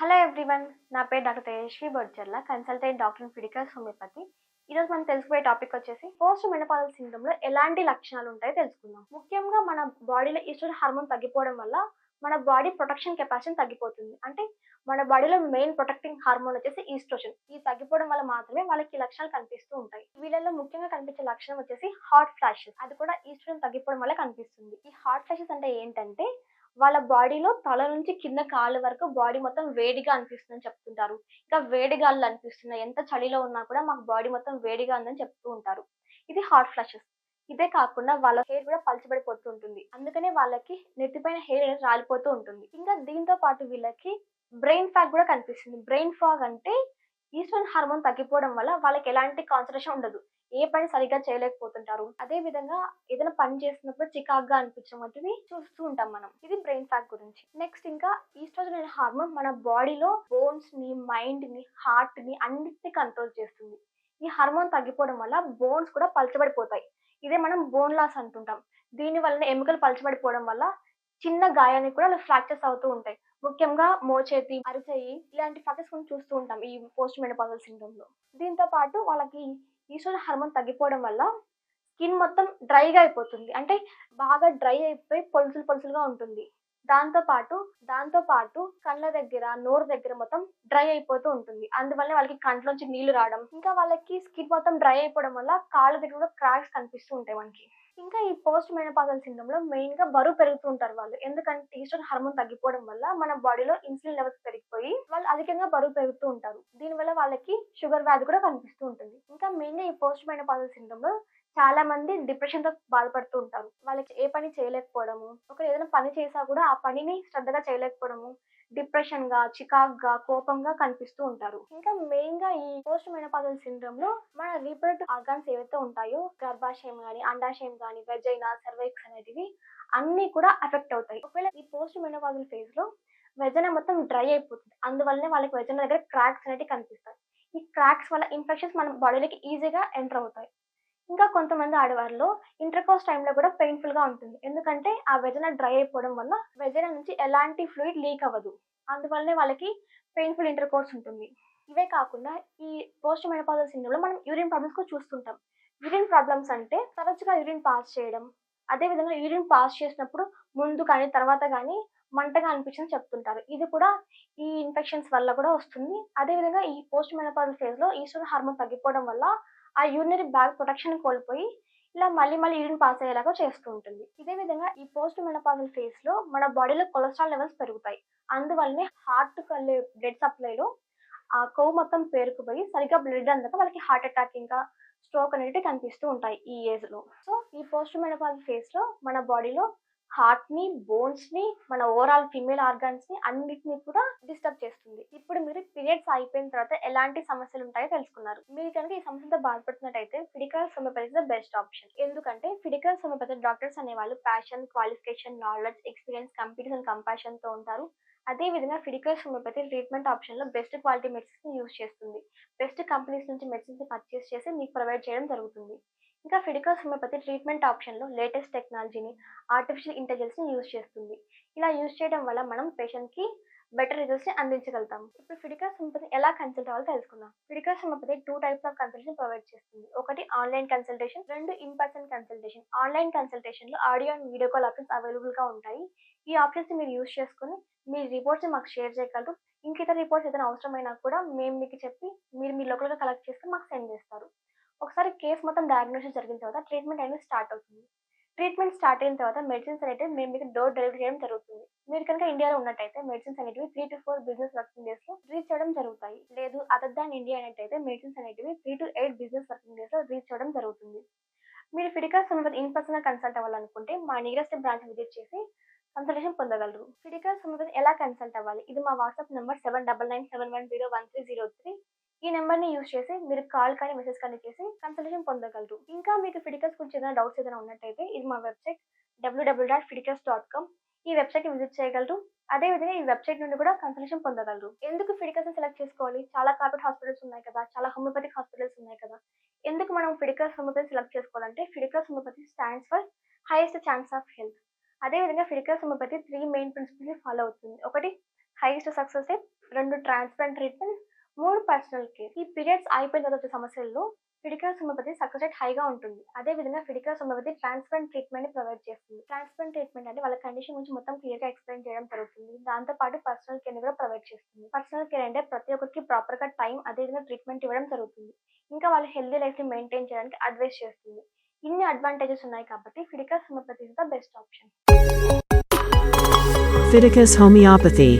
Hello everyone నా పేరు doctor Tejaswi Bodcharla consultant doctor Fiticus homeopathy. ఈరోజు మనం తెలుసుకునే టాపిక్ వచ్చేసి పోస్ట్ మెనపాల్ సిండ్రోమ్లో ఎలాంటి లక్షణాలు ఉంటాయో తెలుసుకుందాం. ముఖ్యంగా మన బాడీలో ఈస్ట్రోజన్ హార్మోన్ తగ్గిపోవడం వల్ల మన బాడీ ప్రొటెక్షన్ కెపాసిటీ తగ్గిపోతుంది. అంటే మన బాడీలో మెయిన్ ప్రొటెక్టింగ్ హార్మోన్ వచ్చేసి ఈస్ట్రోజన్ ఈ తగ్గిపోవడం వల్ల మాత్రమే వాళ్ళకి ఈ లక్షణాలు కనిపిస్తూ ఉంటాయి. వీళ్ళలో ముఖ్యంగా కనిపించే లక్షణం వచ్చేసి హాట్ ఫ్లాషెస్ అది కూడా ఈస్ట్రోజన్ తగ్గిపోవడం వల్ల కనిపిస్తుంది. ఈ హాట్ ఫ్లాషెస్ అంటే ఏంటంటే వాళ్ళ బాడీలో తల నుంచి కింద కాళ్ళ వరకు బాడీ మొత్తం వేడిగా అనిపిస్తుందని చెప్తుంటారు. ఇంకా వేడి గాలులు అనిపిస్తున్నాయి ఎంత చలిలో ఉన్నా కూడా మాకు బాడీ మొత్తం వేడిగా ఉందని చెప్తూ ఉంటారు. ఇది హాట్ ఫ్లాషెస్ ఇదే కాకుండా వాళ్ళ హెయిర్ కూడా పలచబడిపోతూ ఉంటుంది. అందుకనే వాళ్ళకి నెత్తిపైన హెయిర్ అనేది రాలిపోతూ ఉంటుంది. ఇంకా దీంతో పాటు వీళ్ళకి బ్రెయిన్ ఫాగ్ కూడా కనిపిస్తుంది. బ్రెయిన్ ఫాగ్ అంటే ఈస్ట్రన్ హార్మోన్ తగ్గిపోవడం వల్ల వాళ్ళకి ఎలాంటి కాన్సన్ట్రేషన్ ఉండదు. ఏ పని సరిగ్గా చేయలేకపోతుంటారు. అదే విధంగా ఏదైనా పని చేస్తున్నప్పుడు చికాగ్గా అనిపించడం వంటివి చూస్తూ ఉంటాం మనం. ఇది బ్రెయిన్ ఫ్యాక్ గురించి. నెక్స్ట్ ఇంకా ఈస్ట్రోజన్ అనే హార్మోన్ మన బాడీలో బోన్స్ని మైండ్ని హార్ట్ని అన్నిటిని కంట్రోల్ చేస్తుంది. ఈ హార్మోన్ తగ్గిపోవడం వల్ల బోన్స్ కూడా పలచబడిపోతాయి. ఇదే మనం బోన్ లాస్ అంటుంటాం. దీని వలన ఎముకలు పలచబడిపోవడం వల్ల చిన్న గాయానికి కూడా ఫ్రాక్చర్స్ అవుతూ ఉంటాయి. ముఖ్యంగా మోచేతి అరిచేయి ఇలాంటి ఫ్రాక్చర్స్ మనం చూస్తూ ఉంటాం ఈ పోస్ట్ మెనపాజల్ సిండ్రోమ్లో. దీంతో పాటు వాళ్ళకి ఈస్ట్రోజన్ హార్మోన్ తగ్గిపోవడం వల్ల స్కిన్ మొత్తం డ్రైగా అయిపోతుంది. అంటే బాగా డ్రై అయిపోయి పొలుసులు పొలుసులుగా ఉంటుంది. దాంతో పాటు దాంతో పాటు కళ్ళ దగ్గర నోరు దగ్గర మొత్తం డ్రై అయిపోతూ ఉంటుంది. అందువల్ల వాళ్ళకి కంట్లోంచి నీళ్ళు రావడం. ఇంకా వాళ్ళకి స్కిన్ మొత్తం డ్రై అయిపోవడం వల్ల కాళ్ళ దగ్గర కూడా క్రాక్స్ కనిపిస్తూ ఉంటాయి మనకి. ఇంకా ఈ పోస్ట్ మెనపాజల్ సిండ్రోమ్లో మెయిన్గా బరువు పెరుగుతూ ఉంటారు వాళ్ళు. ఎందుకంటే ఈస్ట్రోజన్ హార్మోన్ తగ్గిపోవడం వల్ల మన బాడీలో ఇన్సులిన్ లెవెల్స్ పెరిగిపోయి వాళ్ళు అధికంగా బరువు పెరుగుతూ ఉంటారు. దీనివల్ల వాళ్ళకి షుగర్ వ్యాధి కూడా కనిపిస్తూ ఉంటుంది. ఇంకా మెయిన్గా ఈ పోస్ట్ మెనపాజల్ సిండ్రోమ్లో చాలా మంది డిప్రెషన్తో బాధపడుతూ ఉంటారు. వాళ్ళకి ఏ పని చేయలేకపోవడము ఒకరు ఏదైనా పని చేసా కూడా ఆ పనిని శ్రద్ధగా చేయలేకపోవడము డిప్రెషన్గా చికాగ్గా కోపంగా కనిపిస్తూ ఉంటారు. ఇంకా మెయిన్గా ఈ పోస్ట్ మెనపాజల్ సిండ్రోమ్లో మన రీప్రొడక్టివ్ ఆర్గాన్స్ ఏవైతే ఉంటాయో గర్భాశయం కానీ అండాశయం కానీ వెజైనా సర్వైక్స్ అనేటివి అన్ని కూడా అఫెక్ట్ అవుతాయి. ఒకవేళ ఈ పోస్ట్ మెనపాజల్ ఫేజ్లో వెజన మొత్తం డ్రై అయిపోతుంది. అందువల్లనే వాళ్ళకి వెజన దగ్గర క్రాక్స్ అనేవి కనిపిస్తాయి. ఈ క్రాక్స్ వల్ల ఇన్ఫెక్షన్స్ మన బాడీలోకి ఈజీగా ఎంటర్ అవుతాయి. ఇంకా కొంతమంది ఆడవారిలో ఇంటర్కోస్ టైంలో కూడా పెయిన్ఫుల్గా ఉంటుంది. ఎందుకంటే ఆ వెజన డ్రై అయిపోవడం వల్ల వెజన నుంచి ఎలాంటి ఫ్లూయిడ్ లీక్ అవ్వదు. అందువల్లనే వాళ్ళకి పెయిన్ఫుల్ ఇంటర్కోర్స్ ఉంటుంది. ఇవే కాకుండా ఈ పోస్ట్ మెనపాజల్ సిండ్రోమ్ మనం యూరిన్ ప్రాబ్లమ్స్ కూడా చూస్తుంటాం. యూరిన్ ప్రాబ్లమ్స్ అంటే తరచుగా యూరిన్ పాస్ చేయడం. అదే విధంగా యూరిన్ పాస్ చేసినప్పుడు ముందు కానీ తర్వాత కానీ మంటగా అనిపించింది చెప్తుంటారు. ఇది కూడా ఈ ఇన్ఫెక్షన్స్ వల్ల కూడా వస్తుంది. అదే విధంగా ఈ పోస్ట్ మెనపాజల్ ఫేజ్లో ఈస్ట్రోజన్ హార్మోన్ తగ్గిపోవడం వల్ల ఆ యూరినరీ బ్యాగ్ ప్రొటెక్షన్ కోల్పోయి ఇలా మళ్ళీ మళ్ళీ యూరిన్ పాస్ అయ్యేలాగా చేస్తూ ఉంటుంది. ఇదే విధంగా ఈ పోస్ట్ మెనపాజల్ ఫేజ్లో మన బాడీలో కొలెస్ట్రాల్ లెవెల్స్ పెరుగుతాయి. అందువల్లనే హార్ట్ కళ్ళే బ్లడ్ సప్లైలో ఆ కొవ్వు మొత్తం పేరుకుపోయి సరిగ్గా బ్లడ్ అందక వాళ్ళకి హార్ట్ అటాక్ ఇంకా స్ట్రోక్ అనేటివి కనిపిస్తూ ఉంటాయి ఈ ఏజ్లో. సో ఈ పోస్ట్ మెనపాజల్ ఫేజ్లో మన బాడీలో హార్ట్ని బోన్స్ని మన ఓవరాల్ ఫీమేల్ ఆర్గాన్స్ని అన్నిటిని కూడా డిస్టర్బ్ చేస్తుంది. ఇప్పుడు మీరు పీరియడ్స్ అయిపోయిన తర్వాత ఎలాంటి సమస్యలు ఉంటాయో తెలుసుకున్నారు. మీరు కనుక ఈ సమస్యతో బాధపడుతున్నట్టయితే Fiticus homeopathy the best option ఎందుకంటే ఫిడికల్ సోమోపతి డాక్టర్స్ అనేవాళ్ళు passion qualification knowledge experience computers and కంపాషన్తో ఉంటారు. అదే విధంగా ఫిడికల్ హోమియోపతి ట్రీట్మెంట్ ఆప్షన్లో బెస్ట్ క్వాలిటీ మెడిసిన్స్ యూస్ చేస్తుంది. బెస్ట్ కంపెనీస్ నుంచి మెడిసిన్స్ పర్చేస్ చేసి మీకు ప్రొవైడ్ చేయడం జరుగుతుంది. ఇంకా ఫిడికల్ హోమియోపతి ట్రీట్మెంట్ ఆప్షన్లో లేటెస్ట్ టెక్నాలజీని ఆర్టిఫిషియల్ ఇంటెలిజెన్స్ని యూజ్ చేస్తుంది. ఇలా యూజ్ చేయడం వల్ల మనం పేషెంట్కి బెటర్ రిజల్ట్స్ని అందించగలుగుతాం. ఇప్పుడు ఫిడికల్స్ హోమియోపతి ఎలా కన్సల్ట్ అవ్వాలో తెలుసుకుందాం. Fiticus homeopathy two types of consultation provide చేస్తుంది. ఒకటి ఆన్లైన్ కన్సల్టేషన్ రెండు in person consultation. Online కన్సల్టేషన్లో audio and video call options అవైలబుల్గా ఉంటాయి. ఈ ఆప్షన్స్ మీరు యూజ్ చేసుకుని మీ రిపోర్ట్స్ మాకు షేర్ చేయగలరు. ఇంక ఇతర రిపోర్ట్స్ ఏదైనా అవసరమైనా కూడా మేము మీకు చెప్పి మీరు మీ లోకల్గా కలెక్ట్ చేసుకుని మాకు సెండ్ చేస్తారు. ఒకసారి కేసు మొత్తం డయాగ్నోసిస్ జరిగిన తర్వాత ట్రీట్మెంట్ అనేది స్టార్ట్ అవుతుంది. ట్రీట్మెంట్ స్టార్ట్ అయిన తర్వాత మెడిసిన్స్ అనేవి మేము మీకు డోర్ డెలివరీ చేయడం జరుగుతుంది. మీరు కనుక ఇండియాలో ఉన్నట్టయితే మెడిసిన్స్ అనేటివి three to four business working డేస్లో రీచ్ చేయడం జరుగుతాయి. లేదు అదర్ దాన్ ఇండియా అయినట్టయితే మెడిసిన్స్ అనేటివి three to eight business working డేస్లో రీచ్ చేయడం జరుగుతుంది. మీరు ఫిడికల్ సమర్ ఇన్ పర్సన్ కన్సల్ట్ అవ్వాలనుకుంటే మా నియరెస్ట్ బ్రాంచ్ విజిట్ చేసి కన్సల్టేషన్ పొందగలరు. ఫిడికల్ సమర్ ఎలా కన్సల్ట్ అవ్వాలి? ఇది మా WhatsApp number seven double nine seven one zero one three zero three ఈ నెంబర్ని యూజ్ చేసి మీరు కాల్ కానీ మెసేజ్ కానీ చేసి కన్సల్టేషన్ పొందగలరు. ఇంకా మీకు ఫిడికల్స్ గురించి ఏదైనా డౌట్స్ ఏదైనా ఉన్నట్టయితే ఇది మా website WWW dot Fiticus dot com ఈ వెబ్సైట్ విజిట్ చేయగలరు. అదే విధంగా ఈ వెబ్సైట్ నుండి కూడా కన్సల్టేషన్ పొందగలరు. ఎందుకు ఫిడికల్స్ సెలెక్ట్ చేసుకోవాలి? చాలా కార్పొరేట్ హాస్పిటల్స్ ఉన్నాయి కదా చాలా హోమియోపతిక్ హాస్పిటల్స్ ఉన్నాయి కదా. ఎందుకు మనం ఫిడికల్స్ హోమియోపతి సెలెక్ట్ చేసుకోవాలంటే Fiticus homeopathy stands for highest chance of health అదే విధంగా Fiticus homeopathy three main principles follow అవుతుంది. ఒకటి హైయెస్ట్ సక్సెస్ రేట్ రెండు ట్రాన్స్ప్లాంట్ ట్రీట్మెంట్ మూడు పర్సనల్ కేర్ ఈ పీరియడ్స్ అయిపోయిన తర్వాత వచ్చే సమస్యల్లో ఫిడికల్ సోమోపతి సక్సెస్ రేట్ హైగా ఉంటుంది. అదే విధంగా ఫిడికల్ సోమోపతి ట్రాన్స్ప్లాంట్ ట్రీట్మెంట్ని ప్రొవైడ్ చేస్తుంది. ట్రాన్స్ప్లాంట్ ట్రీట్మెంట్ అంటే వాళ్ళ కండిషన్ గురించి మొత్తం క్లియర్గా ఎక్స్ప్లెయిన్ చేయడం జరుగుతుంది. దాంతో పాటు పర్సనల్ కేర్ని కూడా ప్రొవైడ్ చేస్తుంది. పర్సనల్ కేర్ అంటే ప్రతి ఒక్కరికి ప్రాపర్గా టైం అదే విధంగా ట్రీట్మెంట్ ఇవ్వడం జరుగుతుంది. ఇంకా వాళ్ళ హెల్దీ లైఫ్ని మెయింటైన్ చేయడానికి అడ్వైస్ చేస్తుంది. ఇన్ని అడ్వాంటేజెస్ ఉన్నాయి కాబట్టి Fiticus homeopathy is the best option Fiticus homeopathy.